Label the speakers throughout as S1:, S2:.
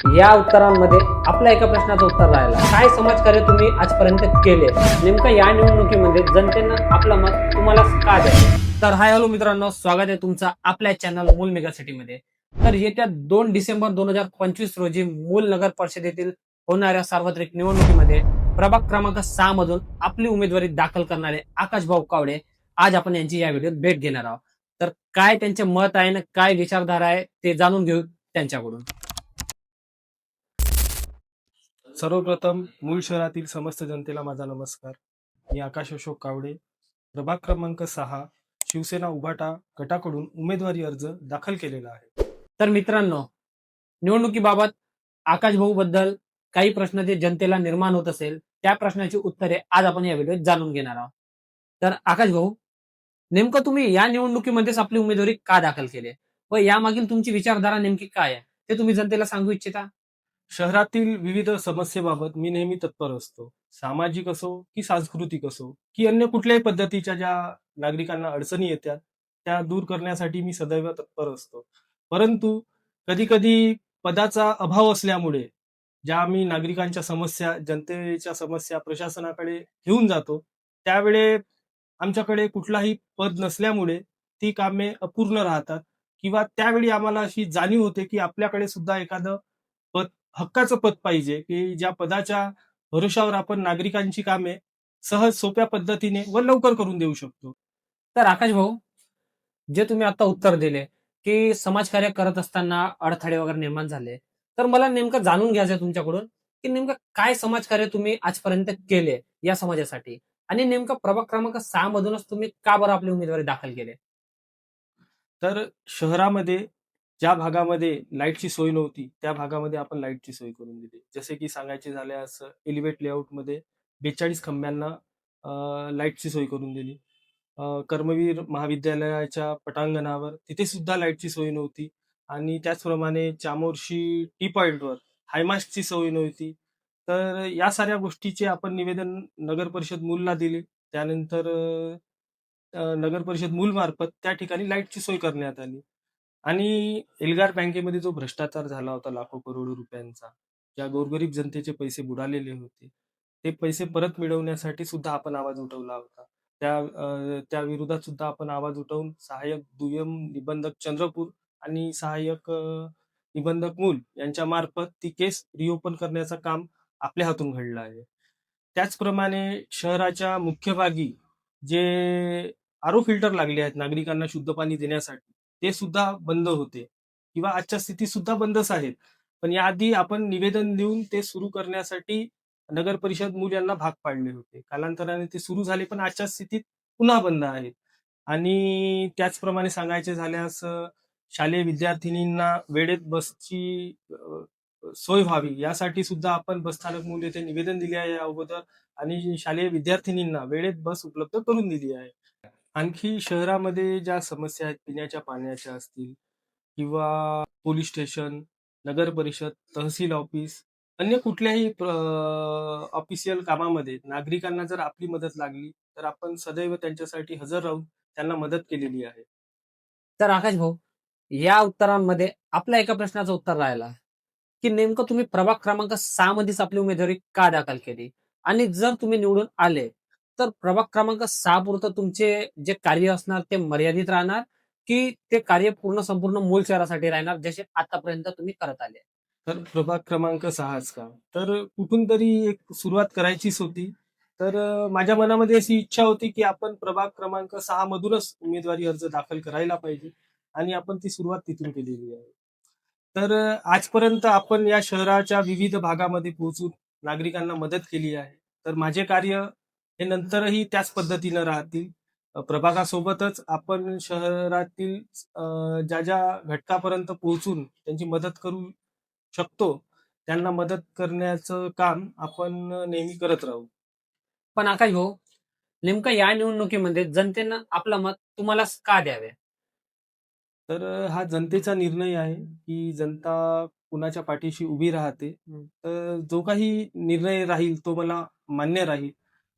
S1: या उत्तरांमध्ये आपल्या एका प्रश्नाचं उत्तर राहिलं. काय समाजकार्य तुम्ही आजपर्यंत केले? नेमकं या निवडणुकीमध्ये जनतेनं आपलं मत तुम्हाला का द्यावे तर हाय हॅलो मित्रांनो स्वागत आहे तुमचं आपल्या चॅनल मूल मेगासिटीमध्ये तर येत्या दोन डिसेंबर दोन हजार पंचवीस रोजी मूल नगर परिषदेतील होणाऱ्या सार्वत्रिक निवडणुकीमध्ये प्रभाग क्रमांक सहा मधून आपली उमेदवारी दाखल करणारे आकाश भाऊ कावडे आज आपण यांची या व्हिडिओत भेट घेणार आहोत. तर काय त्यांचे मत आहे ना काय विचारधारा आहे ते जाणून घेऊ त्यांच्याकडून.
S2: सर्वप्रथम मूळ शहरातील समस्त जनतेला माझा नमस्कार. मी आकाश अशोक कावडे. प्रभाग क्रमांक सहा शिवसेना उभाटा गटाकडून उमेदवारी अर्ज दाखल केलेला आहे.
S1: तर मित्रांनो निवडणुकीबाबत आकाश भाऊ बद्दल काही प्रश्न जे जनतेला निर्माण होत असेल त्या प्रश्नाची उत्तरे आज आपण या व्हिडिओत जाणून घेणार आहोत. तर आकाश भाऊ नेमकं तुम्ही या निवडणुकीमध्येच आपली उमेदवारी का दाखल केली? आहे? व यामागील तुमची विचारधारा नेमकी काय आहे? ते तुम्ही जनतेला सांगू इच्छिता?
S2: शहरातील विविध समस्येबाबत मी नेहमी तत्पर असतो. सामाजिक असो की सांस्कृतिक असो की अन्य कुठल्याही पद्धतीच्या ज्या नागरिकांना अडचणी येतात त्या दूर करण्यासाठी मी सदैव तत्पर असतो. परंतु कधी कधी पदाचा अभाव असल्यामुळे ज्या आम्ही नागरिकांच्या समस्या जनतेच्या समस्या प्रशासनाकडे घेऊन जातो त्यावेळे आमच्याकडे कुठलाही पद नसल्यामुळे ती कामे अपूर्ण राहतात किंवा त्यावेळी आम्हाला अशी जाणीव होते की आपल्याकडे सुद्धा एखादं हक्काचं पद पाहिजे की ज्या पदाच्या भरोशावर आपण नागरिकांची कामे सहज सोप्या पद्धतीने व लवकर करून देऊ शकतो.
S1: तर आकाश भाऊ जे तुम्ही आता उत्तर दिले की समाजकार्य करत असताना अडथळे वगैरे निर्माण झाले तर मला नेमकं जाणून घ्यायचं आहे तुमच्याकडून की नेमकं काय समाजकार्य तुम्ही आजपर्यंत केले या समाजासाठी? आणि नेमकं प्रभाग क्रमांक सहा मधूनच तुम्ही का बरं आपली उमेदवारी दाखल केली?
S2: तर शहरामध्ये ज्या भागामध्ये लाईटची सोय नव्हती त्या भागामध्ये आपण लाईटची सोय करून दिली. जसे की सांगायचे झाल्यास एलिव्हेट लेआउटमध्ये बेचाळीस खंब्यांना लाईटची सोय करून दिली. कर्मवीर महाविद्यालयाच्या पटांगणावर तिथे सुद्धा लाईटची सोय नव्हती. आणि त्याचप्रमाणे चामोर्शी टी पॉइंटवर हायमास्टची सोय नव्हती. तर या साऱ्या गोष्टीचे आपण निवेदन नगर परिषद मूलला दिले. त्यानंतर नगर परिषद मूल मार्फत त्या ठिकाणी लाईटची सोय करण्यात आली. आणि एल्गार बँकेमध्ये जो भ्रष्टाचार झाला होता लाखो करोडो रुपयांचा ज्या गोरगरीब जनतेचे पैसे बुडालेले होते ते पैसे परत मिळवण्यासाठी सुद्धा आपण आवाज उठवला होता. त्या त्या विरोधात सुद्धा आपण आवाज उठवून सहाय्यक दुय्यम निबंधक चंद्रपूर आणि सहाय्यक निबंधक मूल यांच्या मार्फत ती केस रिओपन करण्याचं काम आपल्या हातून घडलं आहे. त्याचप्रमाणे शहराच्या मुख्य भागी जे आरो फिल्टर लागले आहेत नागरिकांना शुद्ध पाणी देण्यासाठी ते सुद्धा बंद होते. किंवा आजच्या स्थितीत सुद्धा बंदच आहेत. पण याआधी आपण निवेदन देऊन ते सुरू करण्यासाठी नगर परिषद मूल यांना भाग पाडले होते. कालांतराने ते सुरू झाले पण आजच्या स्थितीत पुन्हा बंद आहेत. आणि त्याचप्रमाणे सांगायचे झाल्यास शालेय विद्यार्थिनींना वेळेत बसची सोय व्हावी यासाठी सुद्धा आपण बसस्थानक मूल येथे निवेदन दिले आहे या अगोदर. आणि शालेय विद्यार्थिनींना वेळेत बस उपलब्ध करून दिली आहे. आणखी शहरामध्ये ज्या समस्या आहेत पिण्याच्या पाण्याच्या असतील किंवा पोलीस स्टेशन नगर परिषद तहसील ऑफिस अन्य कुठल्याही ऑफिशियल कामामध्ये नागरिकांना जर आपली मदत लागली तर आपण सदैव त्यांच्यासाठी हजर राहून त्यांना मदत केलेली आहे.
S1: तर आकाश भाऊ या उत्तरांमध्ये आपल्या एका प्रश्नाचं उत्तर राहिला. की नेमकं तुम्ही प्रभाग क्रमांक सहा मध्येच आपली उमेदवारी का दाखल केली? आणि जर तुम्ही निवडून आले तर प्रभाग क्रमांक सहा पुरतं तुमचे जे कार्य असणार ते मर्यादित राहणार की ते कार्य पूर्ण संपूर्ण मूल शहरासाठी राहणार जसे आतापर्यंत तुम्ही करत आले.
S2: तर प्रभाग क्रमांक सहाच का? तर कुठून तरी एक सुरुवात करायचीच होती. तर माझ्या मनामध्ये अशी इच्छा होती की आपण प्रभाग क्रमांक सहा मधूनच उमेदवारी अर्ज दाखल करायला पाहिजे आणि आपण ती सुरुवात तिथून केलेली आहे. तर आजपर्यंत आपण या शहराच्या विविध भागामध्ये पोहोचून नागरिकांना मदत केली आहे. तर माझे कार्य हे नंतरही त्याच पद्धतीनं राहतील. प्रभागासोबतच आपण शहरातील ज्या ज्या घटकापर्यंत पोहोचून त्यांची मदत करू शकतो त्यांना मदत करण्याचं काम आपण नेहमी करत राहू.
S1: पण आकाश भाऊ नेमकं या निवडणुकीमध्ये जनतेनं आपलं मत तुम्हाला का द्यावे?
S2: तर हा जनतेचा निर्णय आहे की जनता कुणाच्या पाठीशी उभी राहते. तर जो काही निर्णय राहील तो मला मान्य राहील.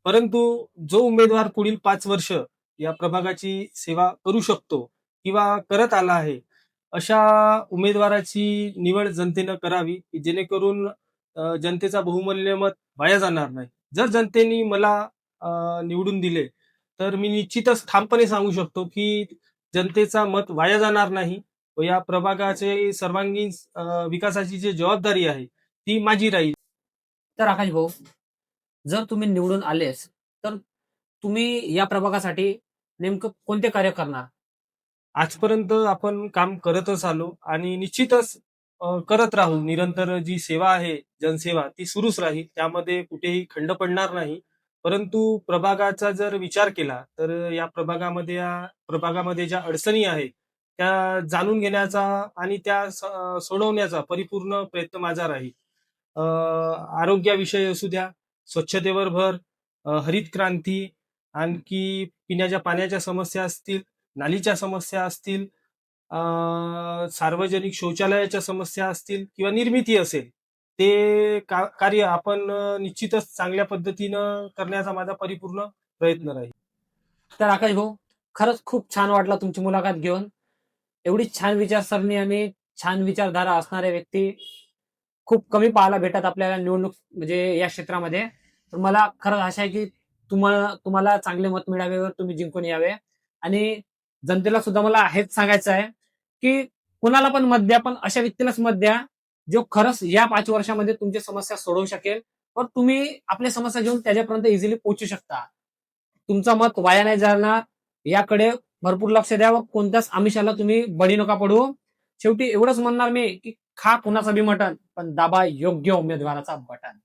S2: परंतु जो उमेदवार पुढील पाच वर्ष या प्रभागाची सेवा करू शकतो किंवा करत आला आहे अशा उमेदवाराची निवड जनतेनं करावी की जेणेकरून जनतेचा बहुमूल्य मत वाया जाणार नाही. जर जनतेने मला निवडून दिले तर मी निश्चितच ठामपणे सांगू शकतो की जनतेचा मत वाया जाणार नाही व या प्रभागाचे सर्वांगीण विकासाची जी जबाबदारी आहे ती माझी राहील.
S1: तर आकाश भाऊ जर तुम्ही निवडून आलेस तर तुम्ही या प्रभागासाठी नेमकं कोणते कार्य करणार?
S2: आजपर्यंत आपण काम करतच आलो आणि निश्चितच करत राहू. निरंतर जी सेवा आहे जनसेवा ती सुरूच राहील. त्यामध्ये कुठेही खंड पडणार नाही. परंतु प्रभागाचा जर विचार केला तर या प्रभागामध्ये या प्रभागामध्ये ज्या अडचणी आहेत त्या जाणून घेण्याचा आणि त्या सोडवण्याचा परिपूर्ण प्रयत्न माझा राहील. आरोग्याविषयी असू द्या स्वच्छतेवर भर हरित क्रांती आणखी पिण्याच्या पाण्याच्या समस्या असतील नालीच्या समस्या असतील अ, सार्वजनिक शौचालयाच्या समस्या असतील किंवा निर्मिती असेल ते का- कार्य आपण निश्चितच चांगल्या पद्धतीनं करण्याचा माझा परिपूर्ण प्रयत्न राहील.
S1: तर आकाश भाऊ खरंच खूप छान वाटलं तुमची मुलाखत घेऊन. एवढी छान विचारसरणी आणि छान विचारधारा असणारे व्यक्ती खूप कमी पाहायला भेटतात आपल्याला निवडणूक म्हणजे या क्षेत्रामध्ये. तर मला खरंच आशा आहे की तुम्हाला तुम्हाला चांगले मत मिळावे वर तुम्ही जिंकून यावे. आणि जनतेला सुद्धा मला हेच सांगायचं आहे की कुणाला पण मत द्या पण अशा व्यक्तीलाच मत द्या जो खरंच या पाच वर्षामध्ये तुमची समस्या सोडवू शकेल पण तुम्ही आपल्या समस्या घेऊन त्याच्यापर्यंत इझिली पोहोचू शकता. तुमचं मत वाया नाही जाणार याकडे भरपूर लक्ष द्या व कोणत्याच आमिषाला तुम्ही बळी नका पडू. शेवटी एवढंच म्हणणार मी की खा कुणाचं बी मटण पण दाबा योग्य उमेदवाराचा बटन.